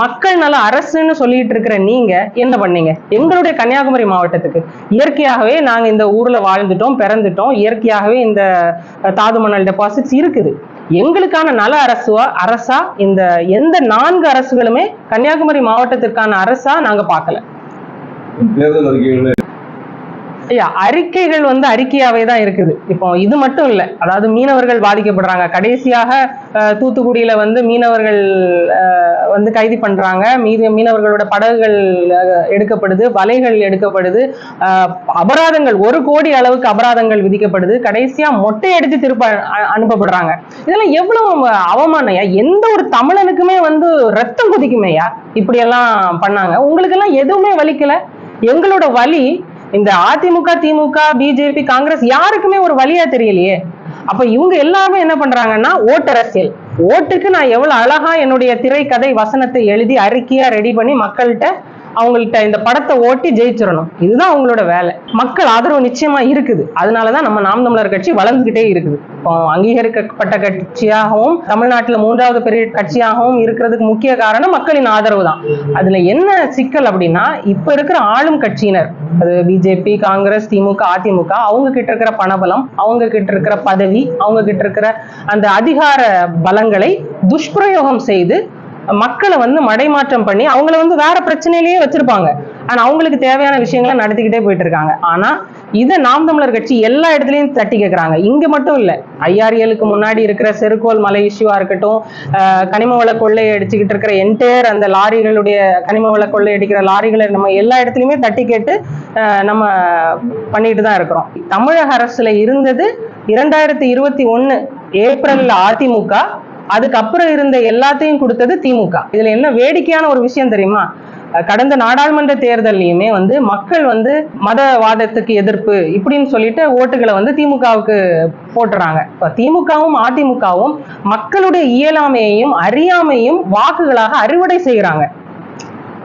மக்கள் நல அரசுன்னு சொல்லிட்டு இருக்கிற நீங்க என்ன பண்ணீங்க? எங்களுடைய கன்னியாகுமரி மாவட்டத்துக்கு. இயற்கையாகவே நாங்க இந்த ஊர்ல வாழ்ந்துட்டோம் பிறந்துட்டோம். இயற்கையாகவே இந்த தாது மணல் டெபாசிட்ஸ் இருக்குது. எங்களுக்கான நல அரசுவா அரசா இந்த எந்த நான்கு அரசுகளுமே கன்னியாகுமரி மாவட்டத்திற்கான அரசா நாங்க பார்க்கல. தேர்தல் அறிக்கைகள் ஐயா அறிக்கைகள் வந்து அறிக்கையாவே தான் இருக்குது. இப்போ இது மட்டும் இல்லை அதாவது மீனவர்கள் பாதிக்கப்படுறாங்க. கடைசியாக தூத்துக்குடியில வந்து மீனவர்கள் வந்து கைது பண்றாங்க. மீது மீனவர்களோட படகுகள் எடுக்கப்படுது வலைகள் எடுக்கப்படுது. அபராதங்கள் ஒரு கோடி அளவுக்கு அபராதங்கள் விதிக்கப்படுது. கடைசியா மொட்டை அடித்து திருப்ப அ- அனுப்பப்படுறாங்க. இதெல்லாம் எவ்வளவு அவமானயா எந்த ஒரு தமிழனுக்குமே வந்து ரத்தம் குதிக்குமேயா இப்படி எல்லாம் பண்ணாங்க. உங்களுக்கு எல்லாம் எதுவுமே வலிக்கல? எங்களோட வலி இந்த அதிமுக திமுக பிஜேபி காங்கிரஸ் யாருக்குமே ஒரு வழியா தெரியலையே. அப்ப இவங்க எல்லாருமே என்ன பண்றாங்கன்னா ஓட்டரசியல் ஓட்டுக்கு நான் எவ்வளவு அழகா என்னுடைய திரைக்கதை வசனத்தை எழுதி அறிக்கையா ரெடி பண்ணி மக்கள்கிட்ட அவங்கள்ட்ட இந்த படத்தை ஓட்டி ஜெயிச்சிடணும். இதுதான் அவங்களோட வேலை. மக்கள் ஆதரவு நிச்சயமா இருக்குது. அதனாலதான் நம்ம நாம் தமிழர் கட்சி வளர்ந்துகிட்டே இருக்குது. அங்கீகரிக்கப்பட்ட கட்சியாகவும் தமிழ்நாட்டில் மூன்றாவது பெரிய கட்சியாகவும் இருக்கிறதுக்கு முக்கிய காரணம் மக்களின் ஆதரவு தான் அதுல என்ன சிக்கல் அப்படின்னா இப்ப இருக்கிற ஆளும் கட்சியினர் அது பிஜேபி காங்கிரஸ் திமுக அதிமுக அவங்க கிட்ட இருக்கிற பணபலம் அவங்க கிட்ட இருக்கிற பதவி அவங்க கிட்ட இருக்கிற அந்த அதிகார பலங்களை துஷ்பிரயோகம் செய்து மக்களை வந்து மடைமாற்றம் பண்ணி அவங்கள வந்து வேற பிரச்சனையிலேயே வச்சிருப்பாங்க. ஆனா அவங்களுக்கு தேவையான விஷயங்களை நடத்திக்கிட்டே போயிட்டு இருக்காங்க ஆனா இதை நாம் தமிழர் கட்சி எல்லா இடத்துலையும் தட்டி கேட்குறாங்க இங்க மட்டும் இல்ல. ஐஆர்ஏலுக்கு முன்னாடி இருக்கிற செருக்கோல் மலை இஷ்யூவா இருக்கட்டும் கனிம வள கொள்ளை அடிச்சுக்கிட்டு இருக்கிற என்டையர் அந்த லாரிகளுடைய கனிம வள கொள்ளை அடிக்கிற லாரிகளை நம்ம எல்லா இடத்துலயுமே தட்டி கேட்டு நம்ம பண்ணிட்டு தான் இருக்கிறோம். தமிழக அரசுல இருந்தது இரண்டாயிரத்தி இருபத்தி ஒன்னு ஏப்ரல்ல அதிமுக அதுக்கப்புறம் இருந்த எல்லாத்தையும் கொடுத்தது திமுக. இதுல என்ன வேடிக்கையான ஒரு விஷயம் தெரியுமா? கடந்த நாடாளுமன்ற தேர்தல்லையுமே வந்து மக்கள் வந்து மதவாதத்துக்கு எதிர்ப்பு இப்படின்னு சொல்லிட்டு ஓட்டுகளை வந்து திமுகவுக்கு போட்டுறாங்க. இப்ப திமுகவும் அதிமுகவும் மக்களுடைய இயலாமையையும் அறியாமையும் வாக்குகளாக அறுவடை செய்கிறாங்க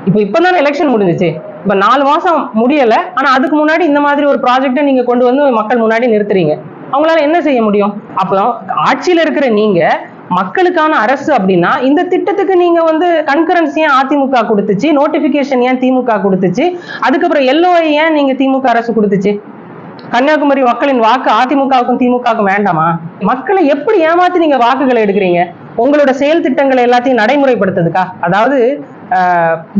இப்போ இப்பதானே எலெக்ஷன் முடிஞ்சிச்சு. இப்ப நாலு மாசம் முடியல. ஆனா அதுக்கு முன்னாடி இந்த மாதிரி ஒரு ப்ராஜெக்டை நீங்க கொண்டு வந்து மக்கள் முன்னாடி நிறுத்துறீங்க. அவங்களால என்ன செய்ய முடியும்? அப்புறம் ஆட்சியில இருக்கிற நீங்க மக்களுக்கான அரசு அப்படின்னா இந்த திட்டத்துக்கு நீங்க வந்து கன்கரன்ஸ் ஏன் அதிமுக கொடுத்துச்சு? நோட்டிபிகேஷன் ஏன் திமுக கொடுத்துச்சு? அதுக்கப்புறம் எல்ஓஐ ஏன் நீங்க திமுக அரசு கொடுத்துச்சு? கன்னியாகுமரி மக்களின் வாக்கு அதிமுகவுக்கும் திமுகவுக்கும் வேண்டாமா? மக்களை எப்படி ஏமாத்தி நீங்க வாக்குகளை எடுக்கிறீங்க? உங்களோட செயல் திட்டங்களை எல்லாத்தையும் நடைமுறைப்படுத்துறதுக்கா? அதாவது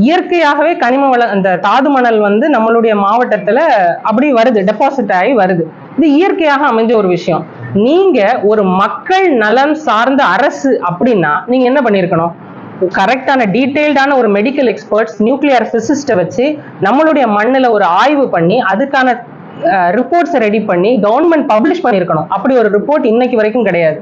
இயற்கையாகவே கனிம வள அந்த தாது மணல் வந்து நம்மளுடைய மாவட்டத்துல அப்படி வருது டெபாசிட் ஆகி வருது. இது இயற்கையாக அமைஞ்ச ஒரு விஷயம். நீங்க ஒரு மக்கள் நலன் சார்ந்த அரசு அப்படின்னா நீங்க என்ன பண்ணிருக்கணும்? கரெக்டான டீட்டெயில்டான ஒரு மெடிக்கல் எக்ஸ்பர்ட்ஸ் நியூக்ளியர் பிசிஸ்ட்டை வச்சு நம்மளுடைய மண்ணில் ஒரு ஆய்வு பண்ணி அதுக்கான ரிப்போர்ட்ஸை ரெடி பண்ணி கவர்மெண்ட் பப்ளிஷ் பண்ணியிருக்கணும் அப்படி ஒரு ரிப்போர்ட் இன்னைக்கு வரைக்கும் கிடையாது.